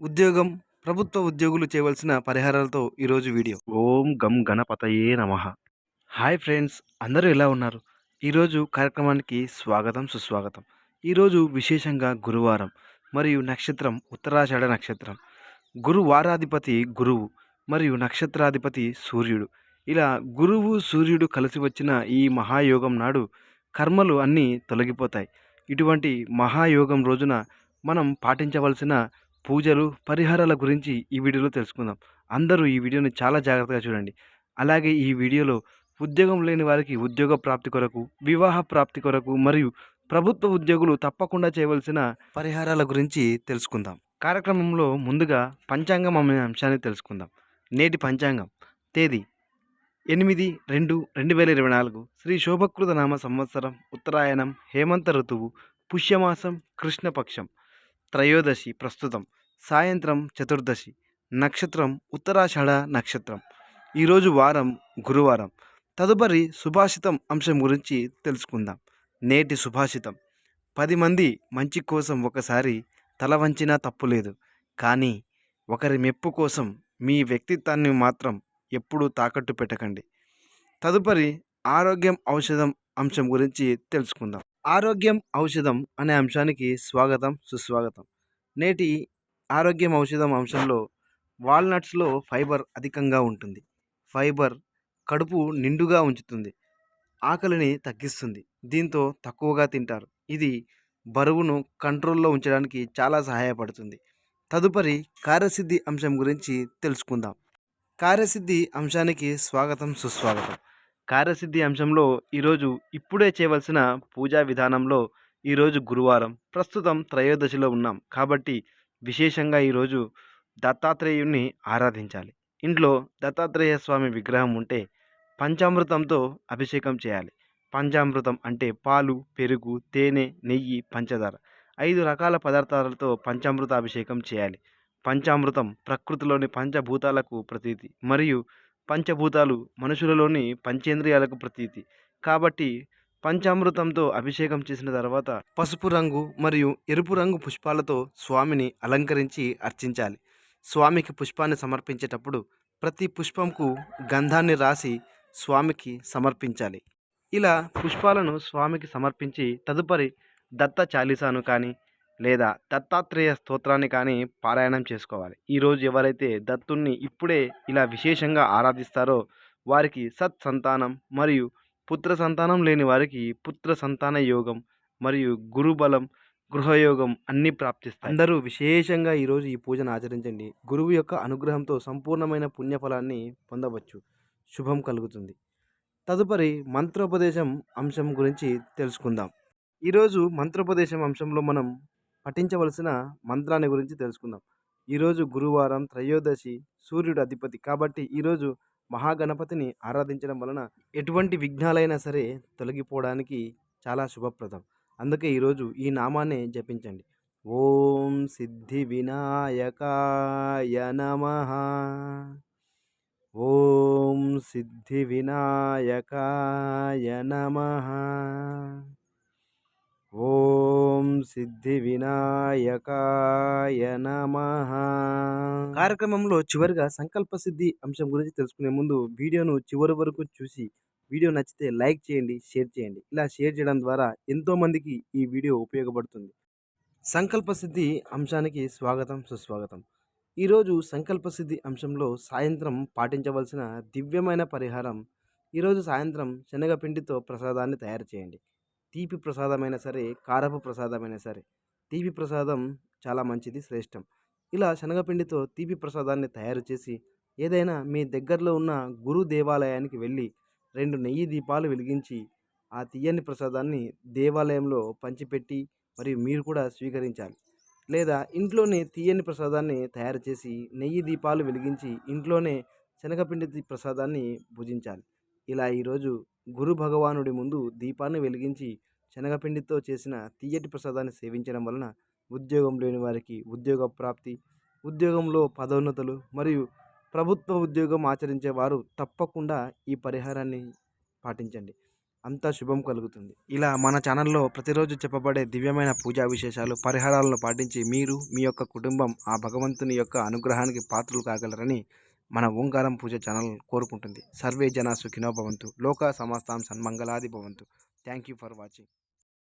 ఉద్యోగం ప్రభుత్వ ఉద్యోగులు చేయవలసిన పరిహారాలతో ఈరోజు వీడియో. ఓం గం గణపతయే నమ. హాయ్ ఫ్రెండ్స్ అందరూ ఎలా ఉన్నారు? ఈరోజు కార్యక్రమానికి స్వాగతం సుస్వాగతం. ఈరోజు విశేషంగా గురువారం మరియు నక్షత్రం ఉత్తరాషాఢ నక్షత్రం. గురు వారాధిపతి గురువు మరియు నక్షత్రాధిపతి సూర్యుడు. ఇలా గురువు సూర్యుడు కలిసి వచ్చిన ఈ మహాయోగం నాడు కర్మలు అన్నీ తొలగిపోతాయి. ఇటువంటి మహాయోగం రోజున మనం పాటించవలసిన పూజలు పరిహారాల గురించి ఈ వీడియోలో తెలుసుకుందాం. అందరూ ఈ వీడియోని చాలా జాగ్రత్తగా చూడండి. అలాగే ఈ వీడియోలో ఉద్యోగం లేని వారికి ఉద్యోగ ప్రాప్తి కొరకు వివాహ ప్రాప్తి కొరకు మరియు ప్రభుత్వ ఉద్యోగులు తప్పకుండా చేయవలసిన పరిహారాల గురించి తెలుసుకుందాం. కార్యక్రమంలో ముందుగా పంచాంగం అనే అంశాన్ని తెలుసుకుందాం. నేటి పంచాంగం తేదీ ఎనిమిది రెండు రెండు వేల ఇరవై నాలుగు. శ్రీ శోభకృత నామ సంవత్సరం ఉత్తరాయణం హేమంత ఋతువు పుష్యమాసం కృష్ణపక్షం త్రయోదశి ప్రస్తుతం. సాయంత్రం చతుర్దశి నక్షత్రం ఉత్తరాషాఢ నక్షత్రం. ఈరోజు వారం గురువారం. తదుపరి సుభాషితం అంశం గురించి తెలుసుకుందాం. నేటి సుభాషితం. పది మంది మంచి కోసం ఒకసారి తల వంచినా తప్పులేదు కానీ ఒకరి మెప్పు కోసం మీ వ్యక్తిత్వాన్ని మాత్రం ఎప్పుడూ తాకట్టు పెట్టకండి. తదుపరి ఆరోగ్యం ఔషధం అంశం గురించి తెలుసుకుందాం. ఆరోగ్యం ఔషధం అనే అంశానికి స్వాగతం సుస్వాగతం. నేటి ఆరోగ్యం ఔషధం అంశంలో వాల్నట్స్లో ఫైబర్ అధికంగా ఉంటుంది. ఫైబర్ కడుపు నిండుగా ఉంచుతుంది. ఆకలిని తగ్గిస్తుంది. దీంతో తక్కువగా తింటారు. ఇది బరువును కంట్రోల్లో ఉంచడానికి చాలా సహాయపడుతుంది. తదుపరి కార్యసిద్ధి అంశం గురించి తెలుసుకుందాం. కార్యసిద్ధి అంశానికి స్వాగతం సుస్వాగతం. కార్యసిద్ధి అంశంలో ఈరోజు ఇప్పుడే చేయవలసిన పూజా విధానంలో ఈరోజు గురువారం. ప్రస్తుతం త్రయోదశిలో ఉన్నాం. కాబట్టి విశేషంగా ఈరోజు దత్తాత్రేయుణ్ణి ఆరాధించాలి. ఇంట్లో దత్తాత్రేయ స్వామి విగ్రహం ఉంటే పంచామృతంతో అభిషేకం చేయాలి. పంచామృతం అంటే పాలు పెరుగు తేనె నెయ్యి పంచదార ఐదు రకాల పదార్థాలతో పంచామృత అభిషేకం చేయాలి. పంచామృతం ప్రకృతిలోని పంచభూతాలకు ప్రతీతి మరియు పంచభూతాలు మనుషులలోని పంచేంద్రియాలకు ప్రతీతి. కాబట్టి పంచామృతంతో అభిషేకం చేసిన తర్వాత పసుపు రంగు మరియు ఎరుపు రంగు పుష్పాలతో స్వామిని అలంకరించి అర్చించాలి. స్వామికి పుష్పాన్ని సమర్పించేటప్పుడు ప్రతి పుష్పంకు గంధాన్ని రాసి స్వామికి సమర్పించాలి. ఇలా పుష్పాలను స్వామికి సమర్పించి తదుపరి దత్త చాలీసాను కానీ లేదా దత్తాత్రేయ స్తోత్రాన్ని కానీ పారాయణం చేసుకోవాలి. ఈరోజు ఎవరైతే దత్తుణ్ణి ఇప్పుడే ఇలా విశేషంగా ఆరాధిస్తారో వారికి సత్ సంతానం మరియు పుత్ర సంతానం లేని వారికి పుత్ర సంతాన యోగం మరియు గురుబలం గృహయోగం అన్నీ ప్రాప్తిస్తాయి. అందరూ విశేషంగా ఈరోజు ఈ పూజను ఆచరించండి. గురువు యొక్క అనుగ్రహంతో సంపూర్ణమైన పుణ్యఫలాన్ని పొందవచ్చు. శుభం కలుగుతుంది. తదుపరి మంత్రోపదేశం అంశం గురించి తెలుసుకుందాం. ఈరోజు మంత్రోపదేశం అంశంలో మనం పఠించవలసిన మంత్రాన్ని గురించి తెలుసుకుందాం. ఈరోజు గురువారం త్రయోదశి సూర్యుడు అధిపతి కాబట్టి ఈరోజు మహాగణపతిని ఆరాధించడం వలన ఎటువంటి విఘ్నాలైనా సరే తొలగిపోవడానికి చాలా శుభప్రదం. అందుకే ఈరోజు ఈ నామాన్ని జపించండి. ఓం సిద్ధి వినాయకాయ నమ. ఓం సిద్ధి వినాయకాయ నమ. ఓం సిద్ధి వినాయకాయ నమ. కార్యక్రమంలో చివరిగా సంకల్ప సిద్ధి అంశం గురించి తెలుసుకునే ముందు వీడియోను చివరి వరకు చూసి వీడియో నచ్చితే లైక్ చేయండి షేర్ చేయండి. ఇలా షేర్ చేయడం ద్వారా ఎంతోమందికి ఈ వీడియో ఉపయోగపడుతుంది. సంకల్ప సిద్ధి అంశానికి స్వాగతం సుస్వాగతం. ఈరోజు సంకల్ప సిద్ధి అంశంలో సాయంత్రం పాటించవలసిన దివ్యమైన పరిహారం ఈరోజు సాయంత్రం శనగపిండితో ప్రసాదాన్ని తయారు చేయండి. తీపి ప్రసాదమైనా సరే కారపు ప్రసాదమైనా సరే తీపి ప్రసాదం చాలా మంచిది శ్రేష్టం. ఇలా శనగపిండితో తీపి ప్రసాదాన్ని తయారు చేసి ఏదైనా మీ దగ్గరలో ఉన్న గురు దేవాలయానికి వెళ్ళి రెండు నెయ్యి దీపాలు వెలిగించి ఆ తీయని ప్రసాదాన్ని దేవాలయంలో పంచిపెట్టి మరియు మీరు కూడా స్వీకరించాలి. లేదా ఇంట్లోనే తీయని ప్రసాదాన్ని తయారు చేసి నెయ్యి దీపాలు వెలిగించి ఇంట్లోనే శనగపిండి ప్రసాదాన్ని భుజించాలి. ఇలా ఈరోజు గురు భగవానుడి ముందు దీపాన్ని వెలిగించి శనగపిండితో చేసిన తీయటి ప్రసాదాన్ని సేవించడం వలన ఉద్యోగం లేని వారికి ఉద్యోగ ప్రాప్తి ఉద్యోగంలో పదోన్నతులు మరియు ప్రభుత్వ ఉద్యోగం ఆచరించే వారు తప్పకుండా ఈ పరిహారాన్ని పాటించండి. అంతా శుభం కలుగుతుంది. ఇలా మన ఛానల్లో ప్రతిరోజు చెప్పబడే దివ్యమైన పూజా విశేషాలు పరిహారాలను పాటించి మీరు మీ యొక్క కుటుంబం ఆ భగవంతుని యొక్క అనుగ్రహానికి పాత్రలు కాగలరని మన ఓంకారం పూజ ఛానల్ కోరుకుంటుంది. సర్వే జన సుఖినో భవంతు. లోక సమస్తాం సన్మంగళాది భవంతు. Thank you for watching.